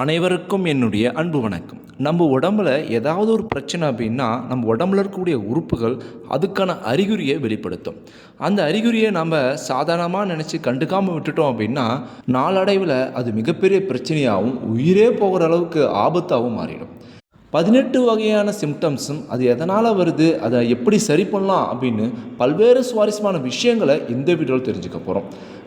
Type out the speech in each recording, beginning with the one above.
அனைவருக்கும் என்னுடைய அன்பு வணக்கம். நம்ம உடம்புல ஏதாவது ஒரு பிரச்சனை அப்படின்னா நம்ம உடம்புல இருக்கக்கூடிய உறுப்புகள் அதுக்கான அறிகுறியை வெளிப்படுத்தும். அந்த அறிகுறியை நம்ம சாதாரணமாக நினச்சி கண்டுக்காமல் விட்டுட்டோம் அப்படின்னா நாளடைவில் அது மிகப்பெரிய பிரச்சனையாகவும் உயிரே போகிற அளவுக்கு ஆபத்தாகவும் மாறிடும். பதினெட்டு வகையான சிம்டம்ஸும் அது எதனால் வருது அதை எப்படி சரி பண்ணலாம் அப்படின்னு பல்வேறு சுவாரஸ்யமான விஷயங்களை இந்த வீடியோவில் தெரிஞ்சுக்க போகிறோம்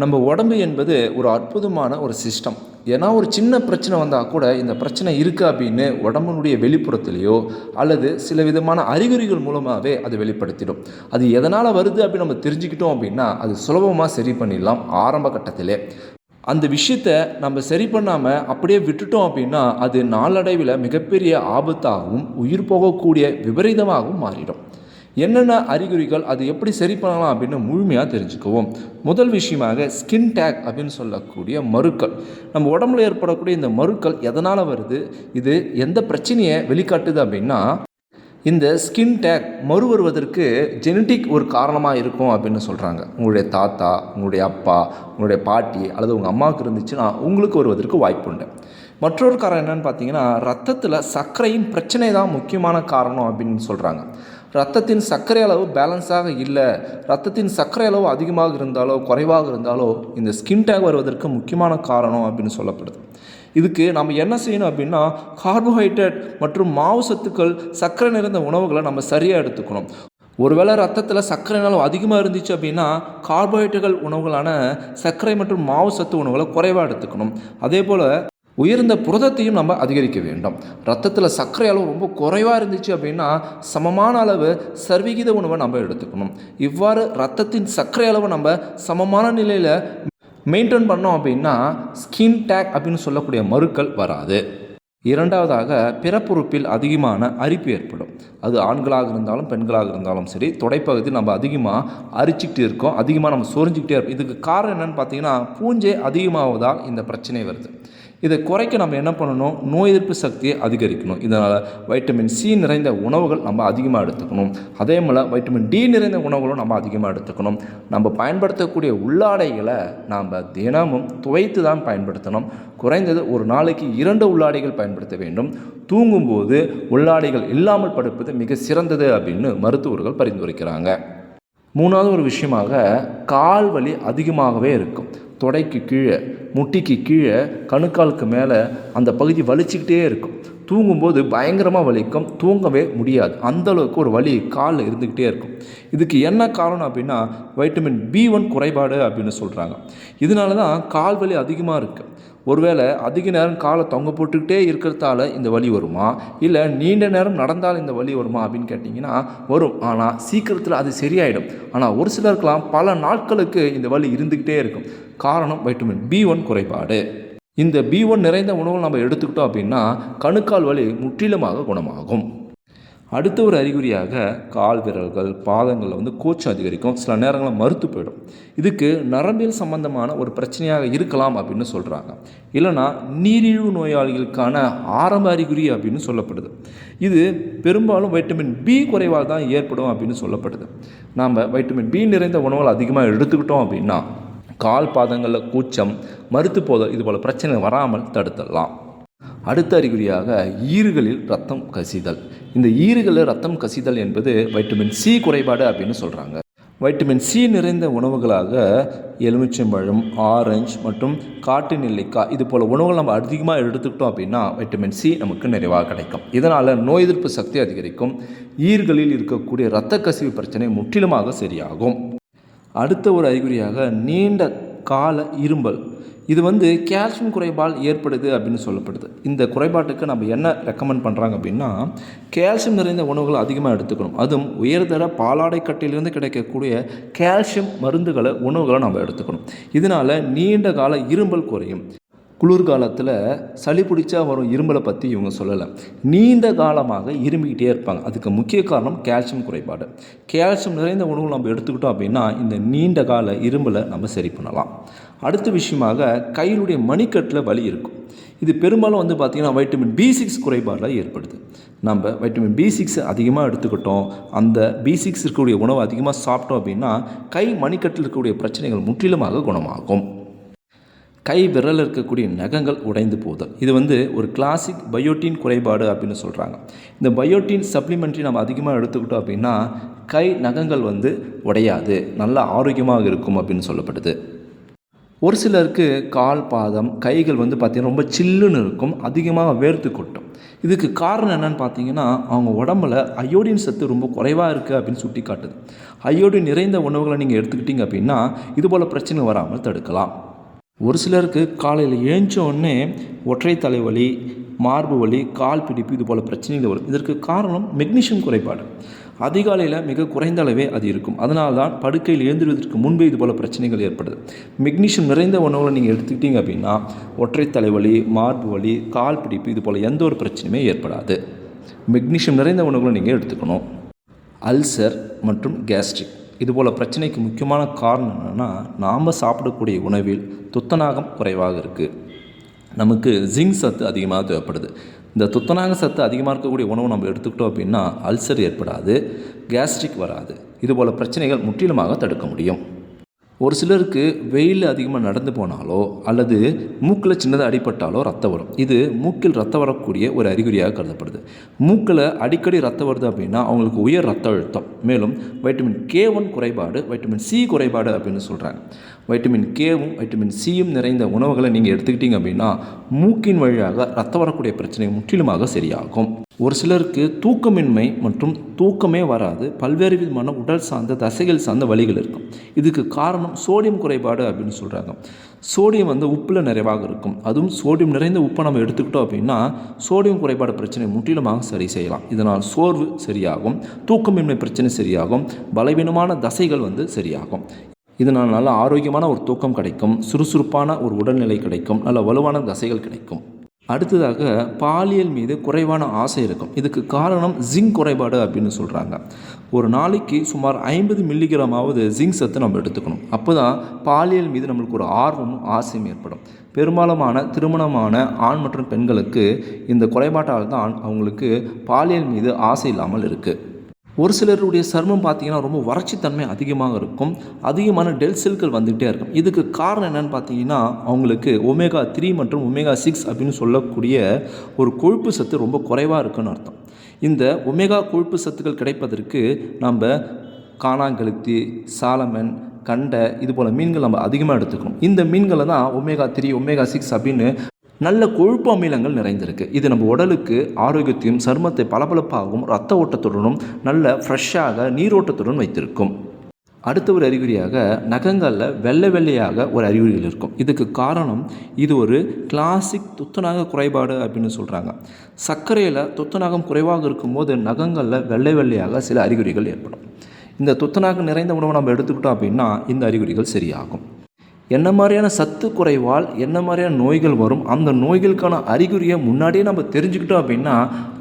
நம்ம உடம்பு என்பது ஒரு அற்புதமான ஒரு சிஸ்டம் ஏன்னா ஒரு சின்ன பிரச்சனை வந்தால் கூட இந்த பிரச்சனை இருக்குது அப்படின்னு உடம்புனுடைய வெளிப்புறத்திலேயோ அல்லது சில விதமான அறிகுறிகள் மூலமாகவே அது வெளிப்படுத்திடும். அது எதனால் வருது அப்படின்னு நம்ம தெரிஞ்சுக்கிட்டோம் அப்படின்னா அது சுலபமாக சரி பண்ணிடலாம் ஆரம்ப கட்டத்திலே. அந்த விஷயத்தை நம்ம சரி பண்ணாமல் அப்படியே விட்டுட்டோம் அப்படின்னா அது நாளடைவில் மிகப்பெரிய ஆபத்தாகவும் உயிர் போகக்கூடிய விபரீதமாகவும் மாறிடும். என்னென்ன அறிகுறிகள் அது எப்படி சரி பண்ணலாம் அப்படின்னு முழுமையாக தெரிஞ்சுக்குவோம். முதல் விஷயமாக ஸ்கின் டேக் அப்படின்னு சொல்லக்கூடிய மறுக்கள் நம்ம உடம்புல ஏற்படக்கூடிய இந்த மறுக்கள் எதனால் வருது? இது எந்த பிரச்சனையை வெளிக்காட்டுது அப்படின்னா இந்த ஸ்கின் டேக் மறு வருவதற்கு ஜெனட்டிக் ஒரு காரணமாக இருக்கும் அப்படின்னு சொல்கிறாங்க உங்களுடைய தாத்தா உங்களுடைய அப்பா உங்களுடைய பாட்டி அல்லது உங்கள் அம்மாவுக்கு இருந்துச்சுன்னா உங்களுக்கு வருவதற்கு வாய்ப்புண்டு மற்றொரு காரணம் என்னன்னு பார்த்தீங்கன்னா ரத்தத்தில் சர்க்கரையின் பிரச்சனை தான் முக்கியமான காரணம் அப்படின்னு சொல்கிறாங்க ரத்தத்தின் சர்க்கரை அளவு பேலன்ஸாக இல்லை. ரத்தத்தின் சர்க்கரை அளவு அதிகமாக இருந்தாலோ குறைவாக இருந்தாலோ இந்த ஸ்கின் டேக் வருவதற்கு முக்கியமான காரணம் அப்படின்னு சொல்லப்படுது. இதுக்கு நம்ம என்ன செய்யணும் அப்படின்னா கார்போஹைட்ரேட் மற்றும் மாவு சத்துக்கள் சர்க்கரை நிறைந்த உணவுகளை நம்ம சரியாக எடுத்துக்கணும். ஒருவேளை ரத்தத்தில் சர்க்கரை அளவு அதிகமாக இருந்துச்சு அப்படின்னா கார்போஹைட்ரேட்டுகள் உணவுகளான சர்க்கரை மற்றும் மாவு சத்து உணவுகளை குறைவாக எடுத்துக்கணும். அதே போல் உயர்ந்த புரதத்தையும் நம்ம அதிகரிக்க வேண்டும். ரத்தத்தில் சர்க்கரை அளவு ரொம்ப குறைவாக இருந்துச்சு அப்படின்னா சமமான அளவு சர்வீகித உணவை நம்ம எடுத்துக்கணும். இவ்வாறு ரத்தத்தின் சர்க்கரை அளவை நம்ம சமமான நிலையில் மெயின்டைன் பண்ணோம் அப்படின்னா ஸ்கின் டேக் அப்படின்னு சொல்லக்கூடிய மறுக்கள் வராது. இரண்டாவதாக பிறப்புறுப்பில் அதிகமான அரிப்பு ஏற்படும். அது ஆண்களாக இருந்தாலும் பெண்களாக இருந்தாலும் சரி தொடைப்பகுதி நம்ம அதிகமாக அரிச்சிக்கிட்டு இருக்கோம் அதிகமாக நம்ம சொரிஞ்சிக்கிட்டே இருக்கோம். இதுக்கு காரணம் என்னன்னு பார்த்தீங்கன்னா பூஞ்சை அதிகமாவதால் இந்த பிரச்சனை வருது. இதை குறைக்க நம்ம என்ன பண்ணணும்? நோய் எதிர்ப்பு சக்தியை அதிகரிக்கணும். இதனால் வைட்டமின் சி நிறைந்த உணவுகள் நம்ம அதிகமாக எடுத்துக்கணும். அதே போல் வைட்டமின் டி நிறைந்த உணவுகளும் நம்ம அதிகமாக எடுத்துக்கணும். நம்ம பயன்படுத்தக்கூடிய உள்ளாடைகளை நாம் தினமும் துவைத்து தான் பயன்படுத்தணும். குறைந்தது ஒரு நாளைக்கு இரண்டு உள்ளாடைகள் பயன்படுத்த வேண்டும். தூங்கும்போது உள்ளாடைகள் இல்லாமல் படுப்பது மிக சிறந்தது அப்படின்னு மருத்துவர்கள் பரிந்துரைக்கிறாங்க. மூணாவது ஒரு விஷயமாக கால் வலி அதிகமாகவே இருக்கும். தொடைக்கு கீழே முட்டிக்கு கீழே கணுக்காலுக்கு மேலே அந்த பகுதி வலிச்சுக்கிட்டே இருக்கும். தூங்கும்போது பயங்கரமாக வலிக்கும். தூங்கவே முடியாது. அந்த அளவுக்கு ஒரு வலி காலில் இருந்துக்கிட்டே இருக்கும். இதுக்கு என்ன காரணம் அப்படின்னா வைட்டமின் பி ஒன் குறைபாடு அப்படின்னு சொல்கிறாங்க இதனால தான் கால் வலி அதிகமாக இருக்குது ஒருவேளை அதிக நேரம் காலை தொங்க போட்டுக்கிட்டே இருக்கிறதால இந்த வலி வருமா? இல்லை நீண்ட நேரம் நடந்தால் இந்த வலி வருமா அப்படின்னு கேட்டிங்கன்னா வரும். ஆனால் சீக்கிரத்தில் அது சரியாயிடும். ஆனால் ஒரு சிலருக்கெல்லாம் பல நாட்களுக்கு இந்த வலி இருந்துக்கிட்டே இருக்கும். காரணம் வைட்டமின் பி ஒன் குறைபாடு. இந்த பி ஒன் நிறைந்த உணவு நம்ம எடுத்துக்கிட்டோம் அப்படின்னா கணுக்கால் வலி முற்றிலுமாக குணமாகும். அடுத்த ஒரு அறிகுறியாக கால் விரல்கள் பாதங்களில் வந்து கூச்சம் அதிகரிக்கும். சில நேரங்களில் மறுத்து போயிடும். இதுக்கு நரம்பியல் சம்பந்தமான ஒரு பிரச்சனையாக இருக்கலாம் அப்படின்னு சொல்கிறாங்க இல்லைனா நீரிழிவு நோயாளிகளுக்கான ஆரம்ப அறிகுறி அப்படின்னு சொல்லப்படுது. இது பெரும்பாலும் வைட்டமின் பி குறைவால் தான் ஏற்படும் அப்படின்னு சொல்லப்படுது. நாம் வைட்டமின் பி நிறைந்த உணவுகள் அதிகமாக எடுத்துக்கிட்டோம் அப்படின்னா கால் பாதங்களில் கூச்சம் மறுத்து போதல் இது போல் பிரச்சனை வராமல் தடுத்துடலாம். அடுத்த அறிகுறியாக ஈறுகளில் ரத்தம் கசிதல். இந்த ஈறுகளில் ரத்தம் கசிதல் என்பது வைட்டமின் சி குறைபாடு அப்படின்னு சொல்கிறாங்க வைட்டமின் சி நிறைந்த உணவுகளாக எலுமிச்சம்பழம் ஆரஞ்சு மற்றும் காட்டு நெல்லிக்காய் இது போல் உணவுகள் நம்ம அதிகமாக எடுத்துக்கிட்டோம் அப்படின்னா வைட்டமின் சி நமக்கு நிறைவாக கிடைக்கும். இதனால் நோய் எதிர்ப்பு சக்தி அதிகரிக்கும். ஈர்களில் இருக்கக்கூடிய இரத்த கசிவு பிரச்சனை முற்றிலுமாக சரியாகும். அடுத்த ஒரு அறிகுறியாக நீண்ட கால இரும்பல். இது வந்து கால்சியம் குறைபால் ஏற்படுது அப்படின்னு சொல்லப்படுது. இந்த குறைபாட்டுக்கு நம்ம என்ன ரெக்கமெண்ட் பண்ணுறாங்க அப்படின்னா கால்சியம் நிறைந்த உணவுகளை அதிகமாக எடுத்துக்கணும். அதுவும் உயர்தர பாலாடை கிடைக்கக்கூடிய கால்சியம் மருந்துகளை உணவுகளை நம்ம எடுத்துக்கணும். இதனால் நீண்ட கால இரும்பல் குறையும். குளிர்காலத்தில் சளி பிடிச்சா வரும் இருமலை பற்றி இவங்க சொல்லலை. நீண்ட காலமாக இருமிக்கிட்டே இருப்பாங்க. அதுக்கு முக்கிய காரணம் கால்சியம் குறைபாடு. கால்சியம் நிறைந்த உணவு நம்ம எடுத்துக்கிட்டோம் அப்படின்னா இந்த நீண்ட கால இரும்பலை நம்ம சரி பண்ணலாம். அடுத்த விஷயமாக கையிலுடைய மணிக்கட்டில் வலி இருக்கும். இது பெரும்பாலும் வந்து பார்த்திங்கன்னா வைட்டமின் பி சிக்ஸ் குறைபாடில் ஏற்படுது. நம்ம வைட்டமின் பி சிக்ஸ் அதிகமாக எடுத்துக்கிட்டோம். அந்த பி சிக்ஸ் இருக்கக்கூடிய உணவு அதிகமாக சாப்பிட்டோம் அப்படின்னா கை மணிக்கட்டில் இருக்கக்கூடிய பிரச்சனைகள் முற்றிலுமாக குணமாகும். கை விரல் இருக்கக்கூடிய நகங்கள் உடைந்து போதல் இது வந்து ஒரு கிளாசிக் பயோட்டின் குறைபாடு அப்படின்னு சொல்கிறாங்க இந்த பயோட்டின் சப்ளிமெண்ட்ரி நம்ம அதிகமாக எடுத்துக்கிட்டோம் அப்படின்னா கை நகங்கள் வந்து உடையாது. நல்லா ஆரோக்கியமாக இருக்கும் அப்படின்னு சொல்லப்படுது. ஒரு சிலருக்கு கால் பாதம் கைகள் வந்து பார்த்திங்கன்னா ரொம்ப சில்லுன்னு இருக்கும் அதிகமாக வேர்த்து கொட்டும். இதுக்கு காரணம் என்னன்னு பார்த்தீங்கன்னா அவங்க உடம்புல அயோடின் சத்து ரொம்ப குறைவாக இருக்குது அப்படின்னு சுட்டி காட்டுது அயோடின் நிறைந்த உணவுகளை நீங்கள் எடுத்துக்கிட்டீங்க அப்படின்னா இதுபோல் பிரச்சனை வராமல் தடுக்கலாம். ஒரு சிலருக்கு காலையில் ஏஞ்சோடனே உடனே ஒற்றை தலைவலி மார்பு வலி கால் பிடிப்பு இது போல் பிரச்சனைகள் வரும். இதற்கு காரணம் மெக்னீஷியம் குறைபாடு. அதிகாலையில் மிக குறைந்த அளவே அது இருக்கும். அதனால தான் படுக்கையில் எழுந்துருவதற்கு முன்பே இது போல் பிரச்சனைகள் ஏற்படுது. மெக்னீஷியம் நிறைந்த உணவுகளை நீங்கள் எடுத்துக்கிட்டீங்க அப்படின்னா ஒற்றை தலைவலி மார்பு வலி கால் பிடிப்பு இது போல் எந்த ஒரு பிரச்சனையுமே ஏற்படாது. மெக்னீஷியம் நிறைந்த உணவுகளை நீங்கள் எடுத்துக்கணும். அல்சர் மற்றும் கேஸ்ட்ரிக் இதுபோல் பிரச்சனைக்கு முக்கியமான காரணம் என்னென்னா நாம் சாப்பிடக்கூடிய உணவில் துத்தநாகம் குறைவாக இருக்குது நமக்கு ஜிங்க் சத்து அதிகமாக தேவைப்படுது. இந்த துத்தநாக சத்து அதிகமாக இருக்கக்கூடிய உணவு நம்ம எடுத்துக்கிட்டோம் அப்படின்னா அல்சர் ஏற்படாது கேஸ்ட்ரிக் வராது. இதுபோல் பிரச்சனைகள் முற்றிலுமாக தடுக்க முடியும். ஒரு சிலருக்கு வெயில் அதிகமாக நடந்து போனாலோ அல்லது மூக்கில் சின்னதாக அடிபட்டாலோ ரத்தம் வரும். இது மூக்கில் ரத்தம் வரக்கூடிய ஒரு அறிகுறியாக கருதப்படுது. மூக்கில் அடிக்கடி ரத்தம் வருது அப்படின்னா அவங்களுக்கு உயர் ரத்த அழுத்தம். மேலும் வைட்டமின் கே ஒன் குறைபாடு வைட்டமின் சி குறைபாடு அப்படின்னு சொல்கிறாங்க வைட்டமின் கேவும் வைட்டமின் சியும் நிறைந்த உணவுகளை நீங்கள் எடுத்துக்கிட்டீங்க அப்படின்னா மூக்கின் வழியாக ரத்தம் வரக்கூடிய பிரச்சனை முற்றிலுமாக சரியாகும். ஒரு சிலருக்கு தூக்கமின்மை மற்றும் தூக்கமே வராது. பல்வேறு விதமான உடல் சார்ந்த தசைகள் சார்ந்த வழிகள் இருக்கும். இதுக்கு காரணம் சோடியம் குறைபாடு அப்படின்னு சொல்கிறாங்க சோடியம் வந்து உப்பில் நிறைவாக இருக்கும். அதுவும் சோடியம் நிறைந்த உப்பை நம்ம எடுத்துக்கிட்டோம் அப்படின்னா சோடியம் குறைபாடு பிரச்சனை முற்றிலுமாக சரி செய்யலாம். இதனால் சோர்வு சரியாகும் தூக்கமின்மை பிரச்சனை சரியாகும் பலவீனமான தசைகள் வந்து சரியாகும். இதனால் நல்ல ஆரோக்கியமான ஒரு தூக்கம் கிடைக்கும் சுறுசுறுப்பான ஒரு உடல்நிலை கிடைக்கும் நல்ல வலுவான தசைகள் கிடைக்கும். அடுத்ததாக பாலியல் மீது குறைவான ஆசை இருக்கும். இதுக்கு காரணம் ஜிங்க் குறைபாடு அப்படின்னு சொல்கிறாங்க ஒரு நாளைக்கு சுமார் ஐம்பது மில்லிகிராமாவது ஜிங்க் சத்து நம்ம எடுத்துக்கணும். அப்போ தான் பாலியல் மீது நம்மளுக்கு ஒரு ஆர்வமும் ஆசையும் ஏற்படும். பெரும்பாலுமான திருமணமான ஆண் மற்றும் பெண்களுக்கு இந்த குறைபாட்டால் தான் அவங்களுக்கு பாலியல் மீது ஆசை இல்லாமல் இருக்குது ஒரு சிலருடைய சருமம் பார்த்தீங்கன்னா ரொம்ப வறட்சித்தன்மை அதிகமாக இருக்கும். அதிகமான டெல் செல்கள் வந்துகிட்டே இருக்கும். இதுக்கு காரணம் என்னென்னு பார்த்தீங்கன்னா அவங்களுக்கு ஒமேகா த்ரீ மற்றும் ஒமேகா சிக்ஸ் அப்படின்னு சொல்லக்கூடிய ஒரு கொழுப்பு சத்து ரொம்ப குறைவாக இருக்குன்னு அர்த்தம். இந்த ஒமேகா கொழுப்பு சத்துக்கள் கிடைப்பதற்கு நம்ம காணாங்கழுத்தி சாலமன் கண்டை இது போல் மீன்கள் நம்ம அதிகமாக எடுத்துக்கணும். இந்த மீன்களை தான் ஒமேகா த்ரீ ஒமேகா சிக்ஸ் அப்படின்னு நல்ல கொழுப்பு அமிலங்கள் நிறைந்திருக்கு. இது நம்ம உடலுக்கு ஆரோக்கியத்தையும் சருமத்தை பளபளப்பாகவும் ரத்த ஓட்டத்துடனும் நல்ல ஃப்ரெஷ்ஷாக நீரோட்டத்துடன் வைத்திருக்கும். அடுத்த ஒரு அறிகுறியாக நகங்களில் வெள்ளை வெள்ளையாக ஒரு அறிகுறிகள் இருக்கும். இதுக்கு காரணம் இது ஒரு கிளாசிக் துத்தநாக குறைபாடு அப்படின்னு சொல்கிறாங்க சர்க்கரையில் துத்தநாகம் குறைவாக இருக்கும்போது நகங்களில் வெள்ளை வெள்ளையாக சில அறிகுறிகள் ஏற்படும். இந்த துத்தநாகம் நிறைந்த உணவை நம்ம எடுத்துக்கிட்டோம் அப்படின்னா இந்த அறிகுறிகள் சரியாகும். என்ன மாதிரியான சத்து குறைவால் என்ன மாதிரியான நோய்கள் வரும் அந்த நோய்களுக்கான அறிகுறியை முன்னாடியே நம்ம தெரிஞ்சுக்கிட்டோம் அப்படின்னா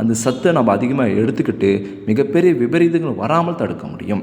அந்த சத்தை நம்ம அதிகமாக எடுத்துக்கிட்டு மிகப்பெரிய விபரீதங்கள் வராமல் தடுக்க முடியும்.